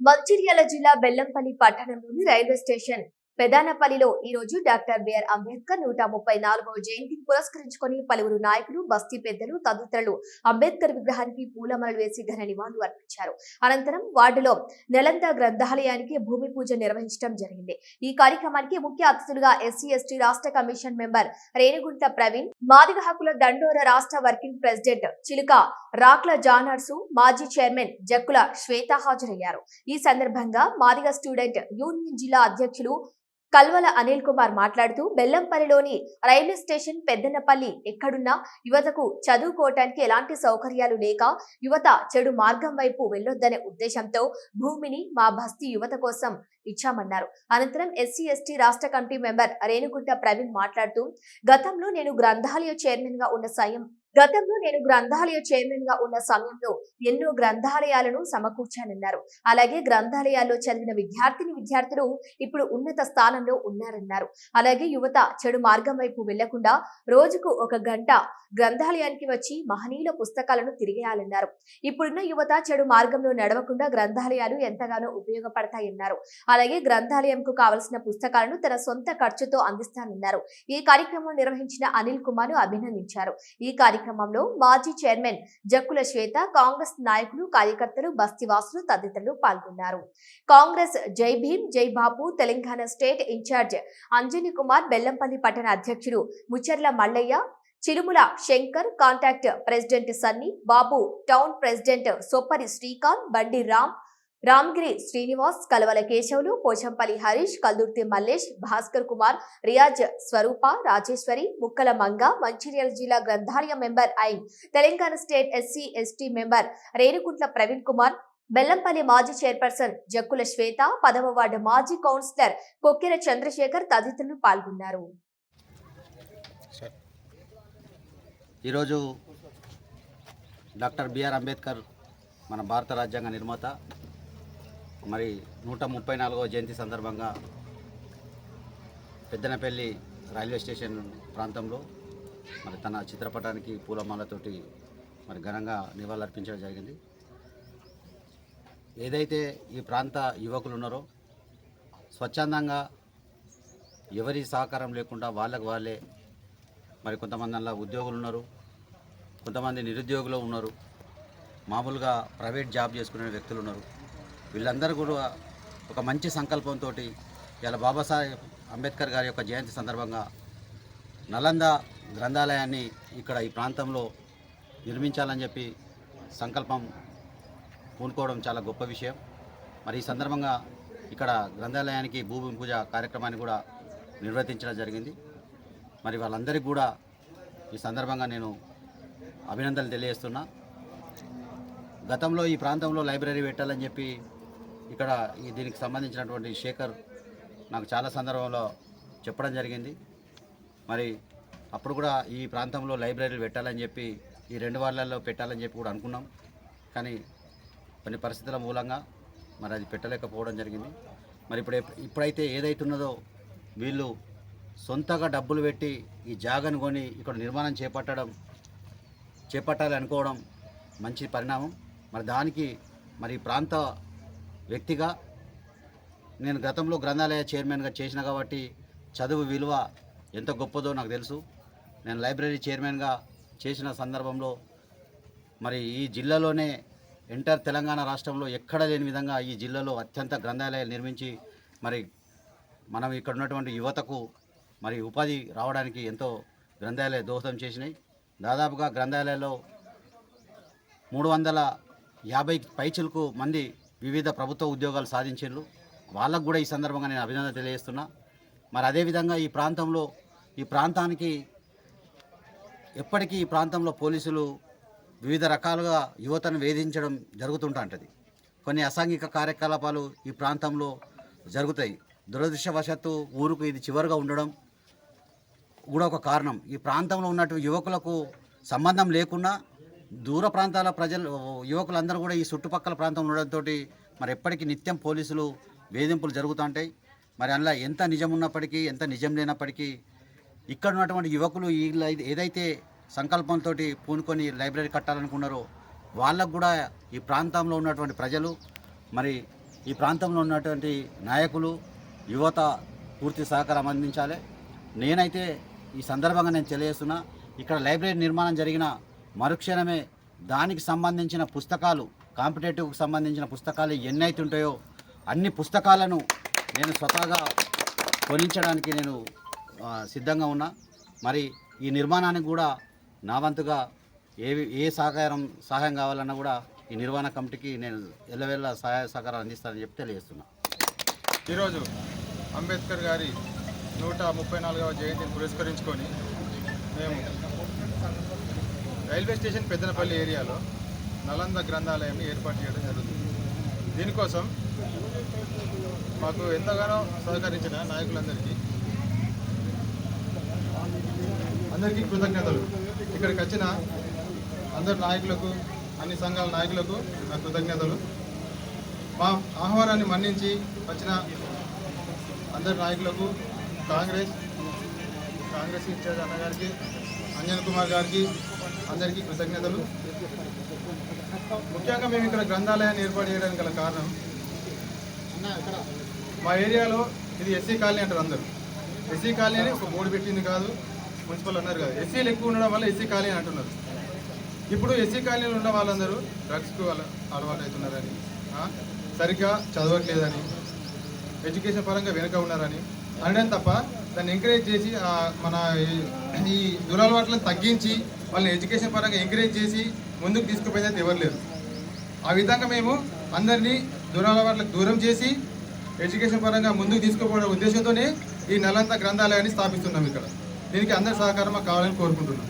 మంచిర్యాల జిల్లా బెల్లంపల్లి పట్టణంలోని railway station. పెదానపల్లిలో ఈ రోజు డాక్టర్ బిఆర్ అంబేద్కర్ నూట ముప్పై నాలుగవ జయంతిని పురస్కరించుకొని పలువురు నాయకులు బస్తీ పెద్దలు తదితరులు అంబేద్కర్ విగ్రహానికి పూలమరలు వేసి ఘన నివాళులు అర్పించారు. అనంతరం వార్డులో నెలంద గ్రంథాలయానికి భూమి పూజ నిర్వహించడం జరిగింది. ఈ కార్యక్రమానికి ముఖ్య అతిథులుగా ఎస్సీ ఎస్టీ రాష్ట్ర కమిషన్ మెంబర్ రేణుగుంట ప్రవీణ్ మాదిగ హక్కుల దండోర రాష్ట్ర వర్కింగ్ ప్రెసిడెంట్ చిలుక రాక్ల జానర్సు మాజీ చైర్మన్ జక్కుల శ్వేత హాజరయ్యారు. ఈ సందర్భంగా మాదిగ స్టూడెంట్ యూనియన్ జిల్లా అధ్యక్షులు కల్వల అనిల్ కుమార్ మాట్లాడుతూ బెల్లంపల్లిలోని రైల్వే స్టేషన్ పెద్దనపల్లి ఎక్కడున్నా యువతకు చదువుకోవటానికి ఎలాంటి సౌకర్యాలు లేక యువత చెడు మార్గం వైపు వెళ్ళొద్దనే ఉద్దేశంతో భూమిని మా బస్తీ యువత కోసం ఇచ్చామన్నారు. అనంతరం ఎస్సీ ఎస్టీ రాష్ట్ర కమిటీ మెంబర్ రేణుగుంట ప్రవీణ్ మాట్లాడుతూ గతంలో నేను గ్రంథాలయ చైర్మన్గా ఉన్న సయం గతంలో నేను గ్రంథాలయ చైర్మన్గా ఉన్న సమయంలో ఎన్నో గ్రంథాలయాలను సమకూర్చానన్నారు. అలాగే గ్రంథాలయాల్లో చదివిన విద్యార్థిని విద్యార్థులు ఇప్పుడు ఉన్నత స్థానంలో ఉన్నారన్నారు. అలాగే యువత చెడు మార్గం వైపు వెళ్ళకుండా రోజుకు ఒక గంట గ్రంథాలయానికి వచ్చి మహనీయుల పుస్తకాలను తిరిగేయాలన్నారు. ఇప్పుడున్న యువత చెడు మార్గంలో నడవకుండా గ్రంథాలయాలు ఎంతగానో ఉపయోగపడతాయన్నారు. అలాగే గ్రంథాలయంకు కావలసిన పుస్తకాలను తన సొంత ఖర్చుతో అందిస్తానన్నారు. ఈ కార్యక్రమం నిర్వహించిన అనిల్ కుమార్ అభినందించారు. ఈ కార్యక్రమంలో మాజీ చైర్మన్ జక్కుల శ్వేత కాంగ్రెస్ నాయకులు కార్యకర్తలు బస్తివాసులు తదితరులు పాల్గొన్నారు. కాంగ్రెస్ జై భీమ్ జై బాబు తెలంగాణ స్టేట్ ఇన్ఛార్జ్ అంజని కుమార్ బెల్లంపల్లి పట్టణ అధ్యక్షుడు Mucharla Mallaiah Chirumula Shankar contact president Sunny Babu town president Soppari Srikanth Bandi Ram Ramgiri Srinivas Kalavala Keshavulu Pochampally Harish కల్దుర్తి Mallesh Bhaskar Kumar Riyaz స్వరూప రాజేశ్వరి ముక్కల మంగ మంచిర్యాల జిల్లా గ్రంథాలయ member ఐన్ Telangana state SC ST member Renukuntla Praveen Kumar Bellampalli మాజీ చైర్పర్సన్ జక్కుల శ్వేత పదవ వార్డు మాజీ కౌన్సిలర్ కొక్కెర చంద్రశేఖర్ తదితరులు పాల్గొన్నారు. ఈరోజు డాక్టర్ బిఆర్ అంబేద్కర్ మన భారత రాజ్యాంగ నిర్మాత మరి నూట ముప్పై నాలుగవ జయంతి సందర్భంగా పెద్దనపల్లి రైల్వే స్టేషన్ ప్రాంతంలో మరి తన చిత్రపటానికి పూలమాలతోటి మరి ఘనంగా నివాళులర్పించడం జరిగింది. ఏదైతే ఈ ప్రాంత యువకులు ఉన్నారో స్వచ్ఛందంగా ఎవరి సహకారం లేకుండా వాళ్ళకు వాళ్ళే మరి కొంతమంది అలా ఉద్యోగులు ఉన్నారు కొంతమంది నిరుద్యోగులు ఉన్నారు మామూలుగా ప్రైవేట్ జాబ్ చేసుకునే వ్యక్తులు ఉన్నారు. వీళ్ళందరూ కూడా ఒక మంచి సంకల్పంతో ఇలా బాబాసాహెబ్ అంబేద్కర్ గారి యొక్క జయంతి సందర్భంగా నలంద గ్రంథాలయాన్ని ఇక్కడ ఈ ప్రాంతంలో నిర్మించాలని చెప్పి సంకల్పం పూనుకోవడం చాలా గొప్ప విషయం. మరి ఈ సందర్భంగా ఇక్కడ గ్రంథాలయానికి భూమి పూజ కార్యక్రమాన్ని కూడా నిర్వర్తించడం జరిగింది. మరి వాళ్ళందరికీ కూడా ఈ సందర్భంగా నేను అభినందనలు తెలియజేస్తున్నా. గతంలో ఈ ప్రాంతంలో లైబ్రరీ పెట్టాలని చెప్పి ఇక్కడ ఈ దీనికి సంబంధించినటువంటి శేఖర్ నాకు చాలా సందర్భంలో చెప్పడం జరిగింది. మరి అప్పుడు కూడా ఈ ప్రాంతంలో లైబ్రరీలు పెట్టాలని చెప్పి ఈ రెండు వార్లలో పెట్టాలని చెప్పి కూడా అనుకున్నాం. కానీ కొన్ని పరిస్థితుల మూలంగా మరి అది పెట్టలేకపోవడం జరిగింది. మరి ఇప్పుడు ఇప్పుడైతే ఏదైతున్నదో వీళ్ళు సొంతగా డబ్బులు పెట్టి ఈ జాగను కొని ఇక్కడ నిర్మాణం చేపట్టడం చేపట్టాలి అనుకోవడం మంచి పరిణామం. మరి దానికి మరి ప్రాంత వ్యక్తిగా నేను గతంలో గ్రంథాలయ చైర్మన్గా చేసిన కాబట్టి చదువు విలువ ఎంత గొప్పదో నాకు తెలుసు. నేను లైబ్రరీ చైర్మన్గా చేసిన సందర్భంలో మరి ఈ జిల్లాలోనే ఎంటర్ తెలంగాణ రాష్ట్రంలో ఎక్కడ లేని విధంగా ఈ జిల్లాలో అత్యంత గ్రంథాలయాలు నిర్మించి మరి మనం ఇక్కడ ఉన్నటువంటి యువతకు మరి ఉపాధి రావడానికి ఎంతో గ్రంథాలయ దోహదం చేసినాయి. దాదాపుగా గ్రంథాలయాల్లో మూడు వందల యాభై పైచులకు మంది వివిధ ప్రభుత్వ ఉద్యోగాలు సాధించారు వాళ్ళకు కూడా ఈ సందర్భంగా నేను అభినందన తెలియజేస్తున్నా. మరి అదేవిధంగా ఈ ప్రాంతంలో ఈ ప్రాంతానికి ఎప్పటికీ ఈ ప్రాంతంలో పోలీసులు వివిధ రకాలుగా యువతను వేధించడం జరుగుతుంటుంటుంది. కొన్ని అసాంఘిక కార్యకలాపాలు ఈ ప్రాంతంలో జరుగుతాయి. దురదృష్టవశాత్తు ఊరుకు ఇది చివరిగా ఉండడం కూడా ఒక కారణం. ఈ ప్రాంతంలో ఉన్నటువంటి యువకులకు సంబంధం లేకుండా దూర ప్రాంతాల ప్రజలు యువకులందరూ కూడా ఈ చుట్టుపక్కల ప్రాంతం ఉండడంతో మరి ఎప్పటికీ నిత్యం పోలీసులు వేధింపులు జరుగుతుంటాయి. మరి అందులో ఎంత నిజం ఉన్నప్పటికీ ఎంత నిజం లేనప్పటికీ ఇక్కడ ఉన్నటువంటి యువకులు ఈ లై- ఏదైతే సంకల్పంతో పూనుకొని లైబ్రరీ కట్టాలనుకున్నారో వాళ్ళకు కూడా ఈ ప్రాంతంలో ఉన్నటువంటి ప్రజలు మరి ఈ ప్రాంతంలో ఉన్నటువంటి నాయకులు యువత పూర్తి సహకారం అందించాలి. నేనైతే ఈ సందర్భంగా నేను తెలియజేస్తున్నా ఇక్కడ లైబ్రరీ నిర్మాణం జరిగిన మరుక్షణమే దానికి సంబంధించిన పుస్తకాలు కాంపిటేటివ్కి సంబంధించిన పుస్తకాలు ఎన్నైతే ఉంటాయో అన్ని పుస్తకాలను నేను స్వతహాగా కొనించడానికి నేను సిద్ధంగా ఉన్నా. మరి ఈ నిర్మాణానికి కూడా నా వంతుగా ఏ ఏ సహకారం సహాయం కావాలన్నా కూడా ఈ నిర్వహణ కమిటీకి నేను ఎల్లవెల్ల సహాయ సహకారం అందిస్తానని చెప్పి తెలియజేస్తున్నా. ఈరోజు అంబేద్కర్ గారి నూట ముప్పై నాలుగవ జయంతిని పురస్కరించుకొని రైల్వే స్టేషన్ పెద్దనపల్లి ఏరియాలో నలంద గ్రంథాలయాన్ని ఏర్పాటు చేయడం జరుగుతుంది. దీనికోసం మాకు ఎంతగానో సహకరించిన నాయకులందరికీ అందరికీ కృతజ్ఞతలు. ఇక్కడికి వచ్చిన అందరి నాయకులకు అన్ని సంఘాల నాయకులకు నా కృతజ్ఞతలు. మా ఆహ్వానాన్ని మన్నించి వచ్చిన అందరి నాయకులకు కాంగ్రెస్ కాంగ్రెస్ ఇన్ఛార్జ్ అన్నగారికి అంజన్ కుమార్ గారికి అందరికీ కృతజ్ఞతలు. ముఖ్యంగా మేము ఇక్కడ గ్రంథాలయాన్ని ఏర్పాటు చేయడానికి గల కారణం మా ఏరియాలో ఇది ఎస్సీ కాలనీ అంటారు అందరూ. ఎస్సీ కాలనీ అని ఒక బోర్డు పెట్టింది కాదు మున్సిపల్ అన్నారు కాదు. ఎస్సీలు ఎక్కువ ఉండడం వల్ల ఎస్సీ కాలనీ అంటున్నారు. ఇప్పుడు ఎస్సీ కాలనీలో ఉన్న వాళ్ళందరూ డ్రగ్స్కు అలవాటు అవుతున్నారని సరిగ్గా చదవట్లేదని ఎడ్యుకేషన్ పరంగా వెనుక ఉన్నారని అనడం తప్ప దాన్ని ఎంకరేజ్ చేసి మన ఈ- ఈ దురలవాట్లను తగ్గించి వాళ్ళని ఎడ్యుకేషన్ పరంగా ఎంకరేజ్ చేసి ముందుకు తీసుకుపోయేది ఎవరు లేరు. ఆ విధంగా మేము అందరినీ దురలవాట్లకు దూరం చేసి ఎడ్యుకేషన్ పరంగా ముందుకు తీసుకుపోవడం ఉద్దేశంతోనే ఈ నలంత గ్రంథాలయాన్ని స్థాపిస్తున్నాం ఇక్కడ. దీనికి అందరి సహకారం కావాలని కోరుకుంటున్నాం.